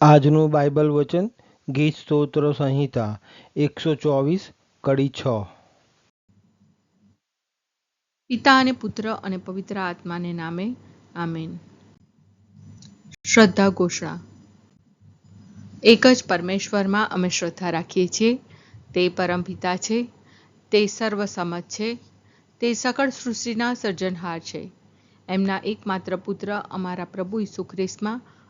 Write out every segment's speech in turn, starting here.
આજનું બાઇબલ વચન, ગીત સ્તોત્ર સંહિતા, એકસો ચોવીસ, કડી છ. પિતા અને પુત્ર અને પવિત્ર આત્માને નામે, આમેન. શ્રદ્ધા ઘોષણા. એક જ પરમેશ્વરમાં અમે શ્રદ્ધા રાખીએ છીએ, તે પરમપિતા છે, તે સર્વસમજ છે, તે સકળ સૃષ્ટિના સર્જનહાર છે. એમના એકમાત્ર પુત્ર અમારા પ્રભુ ઈસુ ખ્રિસ્તમાં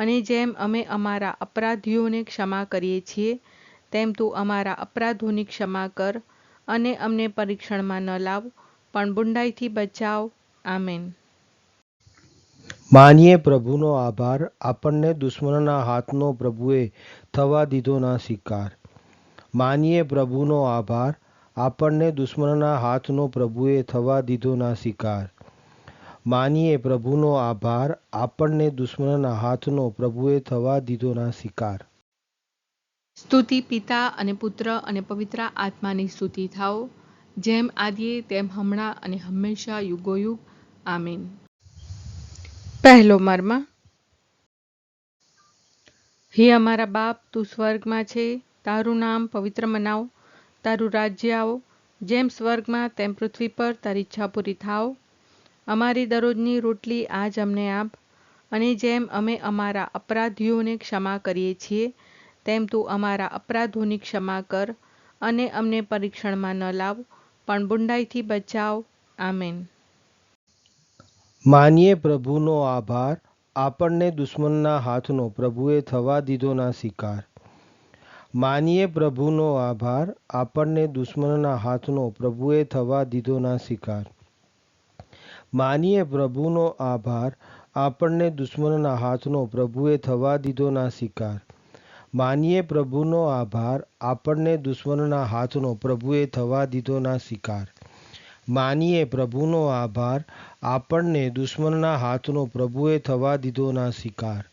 અને જેમ અમે અમારા અપરાધીઓને ક્ષમા કરીએ છીએ, તેમ તું અમારા અપરાધોની ક્ષમા કર અને અમને પરીક્ષણમાં ન લાવ, પણ બુંડાઈથી બચાવ. આમેન. માનીએ પ્રભુનો આભાર. આપણને દુશ્મનના હાથનો પ્રભુએ થવા દીધો ના શિકાર માનીએ પ્રભુનો આભાર. આપણને દુશ્મનના હાથનો પ્રભુએ થવા દીધો ના સ્વીકાર. માનીએ પ્રભુનો આભાર. આપણને દુશ્મનના હાથનો પ્રભુએ થવા દીધોના શિકાર. સ્તુતિ પિતા અને પુત્ર અને પવિત્ર આત્માની સ્તુતિ થાઓ. જેમ આદિએ, તેમ હમણાં અને હંમેશા યુગોયુગ. આમીન. પહેલો મર્મ. હે અમારા બાપ, તું સ્વર્ગમાં છે. તારું નામ પવિત્ર મનાવ. તારું રાજ્ય આવો. જેમ સ્વર્ગમાં, તેમ પૃથ્વી પર તારી ઈચ્છા પૂરી થાવ અમારી દરરોજની રોટલી આજ અમને આપ અને જેમ અમે અમારા અપરાધીઓને ક્ષમા કરીએ છીએ, તેમ તું અમારા અપરાધોની ક્ષમા કર અને અમને પરીક્ષણમાં ન લાવ, પણ બુંડાઈથી બચાવ. આમેન. માનીએ પ્રભુનો આભાર. આપણને દુશ્મનના હાથનો પ્રભુએ થવા દીધો ના શિકાર. માનીએ પ્રભુનો આભાર. આપણને દુશ્મનના હાથનો પ્રભુએ થવા દીધો ના સ્વીકાર માનીએ પ્રભુનો આભાર. આપણને દુશ્મનના હાથનો પ્રભુએ થવા દીધો ના શિકાર. માનીએ પ્રભુનો આભાર. આપણને દુશ્મનના હાથનો પ્રભુએ થવા દીધો ના શિકાર. માનીએ પ્રભુનો આભાર. આપણને દુશ્મનના હાથનો પ્રભુએ થવા દીધો ના શિકાર.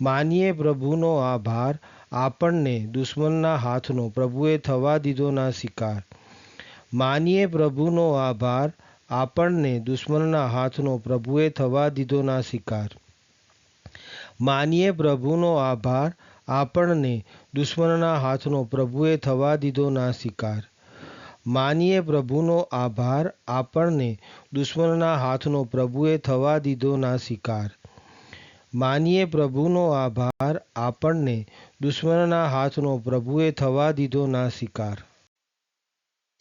માનીએ પ્રભુનો આભાર. આપણને દુશ્મનના હાથનો પ્રભુએ થવા દીધો ના શિકાર. માનીએ પ્રભુનો આભાર. આપણને દુશ્મનના હાથનો પ્રભુએ થવા દીધો ના શિકાર. માનીએ પ્રભુનો આભાર, આપણને દુશ્મનના હાથનો પ્રભુએ થવા દીધો ના શિકાર. માનીએ પ્રભુનો આભાર, આપણને દુશ્મનના હાથનો પ્રભુએ થવા દીધો ના શિકાર. માનીએ પ્રભુનો આભાર, આપણને દુશ્મનના હાથનો પ્રભુએ થવા દીધો ના સ્વીકાર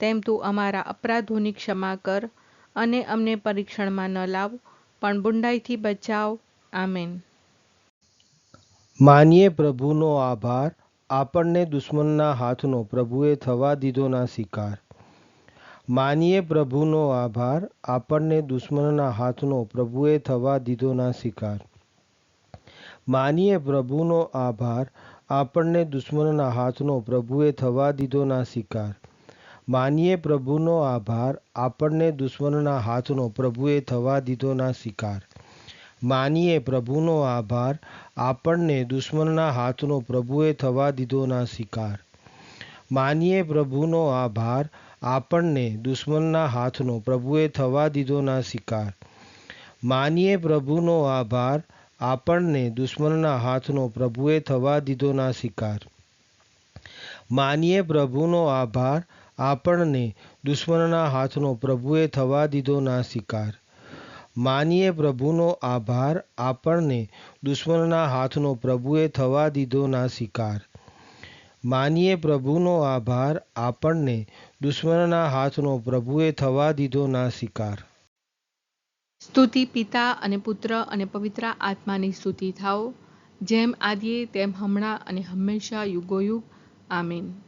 તેમ તું અમારા અપરાધોની ક્ષમા કર અને અમને પરીક્ષણમાં ન લાવ, પણ બુંડાઈથી બચાવ. આમેન. માનીએ પ્રભુનો આભાર. આપણને દુશ્મનના હાથનો પ્રભુએ થવા દીધો ના શિકાર. માનીએ પ્રભુનો આભાર. આપણને દુશ્મનના હાથનો પ્રભુએ થવા દીધો ના શિકાર. માનીએ પ્રભુનો આભાર. આપણને દુશ્મનના હાથનો પ્રભુએ થવા દીધો ના સ્વીકાર માનીએ પ્રભુનો આભાર, આપણને દુશ્મનના હાથનો પ્રભુએ થવા દીધો ના સ્વીકાર માનીએ પ્રભુનો આભાર, આપણને દુશ્મનના હાથનો પ્રભુએ થવા દીધોના શિકાર. માનીએ પ્રભુનો આભાર, આપણને દુશ્મનના હાથનો પ્રભુએ થવા દીધોના શિકાર. માનીએ પ્રભુનો આભાર, આપણને દુશ્મનના હાથનો પ્રભુએ થવા દીધોના શિકાર. માનીએ પ્રભુનો આભાર આપણને દુશ્મનના હાથનો પ્રભુએ થવા દીધોના શિકાર માનીએ પ્રભુનો આભાર, આપણને દુશ્મનના હાથનો પ્રભુએ થવા દીધોના શિકાર માનીએ પ્રભુનો આભાર, આપણને દુશ્મનના હાથનો પ્રભુએ થવા દીધોના શિકાર સ્તુતિ પિતા અને પુત્ર અને પવિત્ર આત્માની સ્તુતિ થાઓ. જેમ આદિએ, તેમ હમણાં અને હંમેશા યુગોયુગ. આમીન.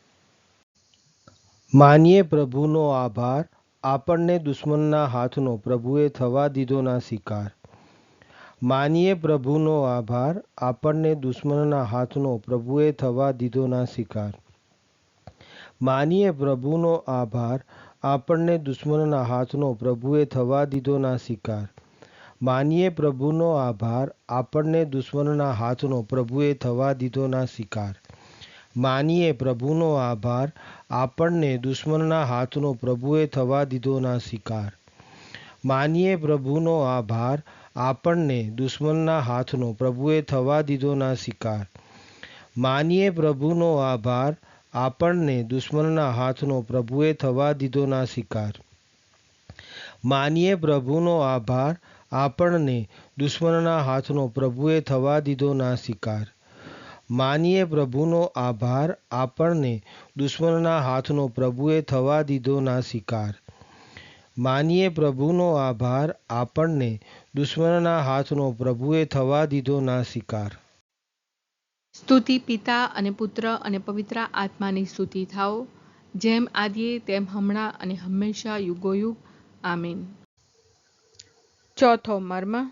માનીએ પ્રભુનો આભાર, આપણને દુશ્મનના હાથનો પ્રભુએ થવા દીધોના શિકાર. માનીએ પ્રભુનો આભાર, આપણને દુશ્મનના હાથનો પ્રભુએ થવા દીધોના શિકાર. માનીએ પ્રભુનો આભાર, આપણને દુશ્મનના હાથનો પ્રભુએ થવા દીધોના શિકાર. માનીએ પ્રભુનો આભાર, આપણને દુશ્મનના હાથનો પ્રભુએ થવા દીધોના શિકાર. માનીએ પ્રભુનો આભાર. આપણને દુશ્મનના હાથનો પ્રભુએ થવા દીધોના શિકાર. માનીએ પ્રભુનો આભાર. આપણને દુશ્મનના હાથનો પ્રભુએ થવા દીધોના શિકાર. માનીએ પ્રભુનો આભાર. આપણને દુશ્મનના હાથનો પ્રભુએ થવા દીધોના શિકાર. માનીએ પ્રભુનો આભાર. આપણને દુશ્મનના હાથનો પ્રભુએ થવા દીધોના શિકાર. માનીએ પ્રભુનો આભાર. આપણને દુશ્મનના હાથનો પ્રભુએ થવા દીધો ના શિકાર. માનીએ પ્રભુનો આભાર. આપણને દુશ્મનના હાથનો પ્રભુએ થવા દીધોના શિકાર. સ્તુતિ પિતા અને પુત્ર અને પવિત્ર આત્માની સ્તુતિ થાઓ. જેમ આદિએ, તેમ હમણાં અને હંમેશા યુગોયુગ. આમીન. ચોથો મર્મ.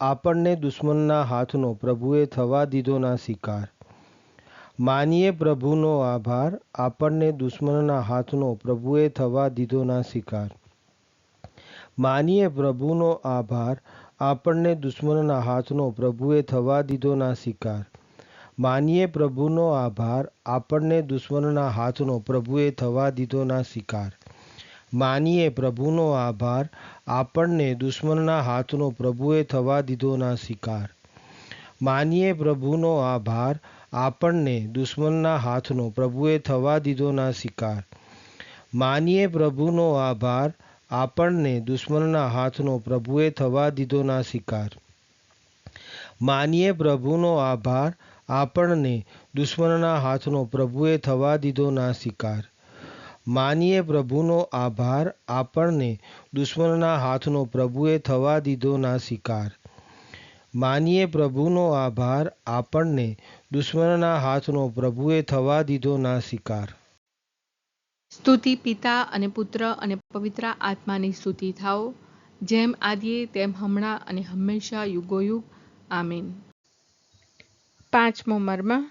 આપણને દુશ્મનના હાથનો પ્રભુએ થવા દીધોના શિકાર. માનીએ પ્રભુનો આભાર, આપણને દુશ્મનના હાથનો પ્રભુએ થવા દીધોના શિકાર. માનીએ પ્રભુનો આભાર, આપણને દુશ્મનના હાથનો પ્રભુએ થવા દીધોના શિકાર. માનીએ પ્રભુનો આભાર, આપણને દુશ્મનના હાથનો પ્રભુએ થવા દીધોના શિકાર. માનીએ પ્રભુનો આભાર. આપણને દુશ્મનના હાથનો પ્રભુએ થવા દીધોના શિકાર. માનીએ પ્રભુનો આભાર. આપણને દુશ્મનના હાથનો પ્રભુએ થવા દીધોના શિકાર. માનીએ પ્રભુનો આભાર. આપણને દુશ્મનના હાથનો પ્રભુએ થવા દીધોના શિકાર. માનીએ પ્રભુનો આભાર. આપણને દુશ્મનના હાથનો પ્રભુએ થવા દીધોના શિકાર. માનીએ પ્રભુનો આભાર. આપણને દુશ્મનના હાથનો પ્રભુએ થવા દીધો ના શિકાર. માનીએ પ્રભુનો આભાર. આપણને દુશ્મનના હાથનો પ્રભુએ થવા દીધો ના શિકાર. સ્તુતિ પિતા અને પુત્ર અને પવિત્ર આત્માની સ્તુતિ થાઓ. જેમ આદિએ તેમ હમણાં અને હંમેશા યુગોયુગ. આમીન. પાંચમો મર્મ.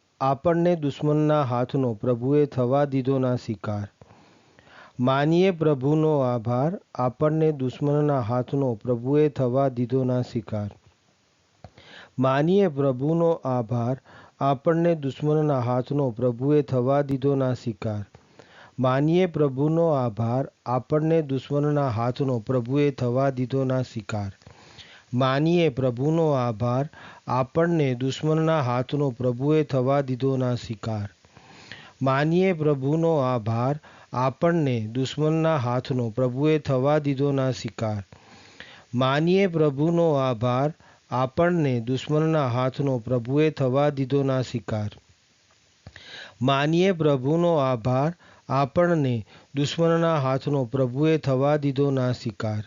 આપણને દુશ્મનના હાથનો પ્રભુએ થવા દીધો ના શિકાર. માનીએ પ્રભુનો આભાર, આપણને દુશ્મનના હાથનો પ્રભુએ થવા દીધો ના શિકાર. માનીએ પ્રભુનો આભાર, આપણને દુશ્મનના હાથનો પ્રભુએ થવા દીધો ના શિકાર. માનીએ પ્રભુનો આભાર, આપણને દુશ્મનના હાથનો પ્રભુએ થવા દીધો ના શિકાર. માનીએ પ્રભુનો આભાર. આપણને દુશ્મનના હાથનો પ્રભુએ થવા દીધો ના શિકાર. માનીએ પ્રભુનો આભાર. આપણને દુશ્મનના હાથનો પ્રભુએ થવા દીધો ના શિકાર. માનીએ પ્રભુનો આભાર. આપણને દુશ્મનના હાથનો પ્રભુએ થવા દીધો ના શિકાર. માનીએ પ્રભુનો આભાર. આપણને દુશ્મનના હાથનો પ્રભુએ થવા દીધો ના શિકાર.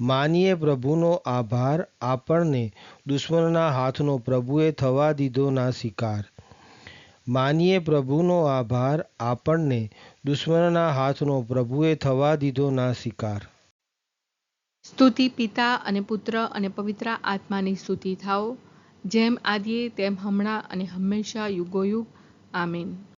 માનીએ પ્રભુનો આભાર. આપણને દુશ્મનના હાથનો પ્રભુએ થવા દીધો ના શિકાર. માનીએ પ્રભુનો આભાર. આપણને દુશ્મનના હાથનો પ્રભુએ થવા દીધો ના શિકાર. સ્તુતિ પિતા અને પુત્ર અને પવિત્ર આત્માની સ્તુતિ થાઓ. જેમ આદિએ, તેમ હમણાં અને હંમેશા યુગોયુગ. આમીન.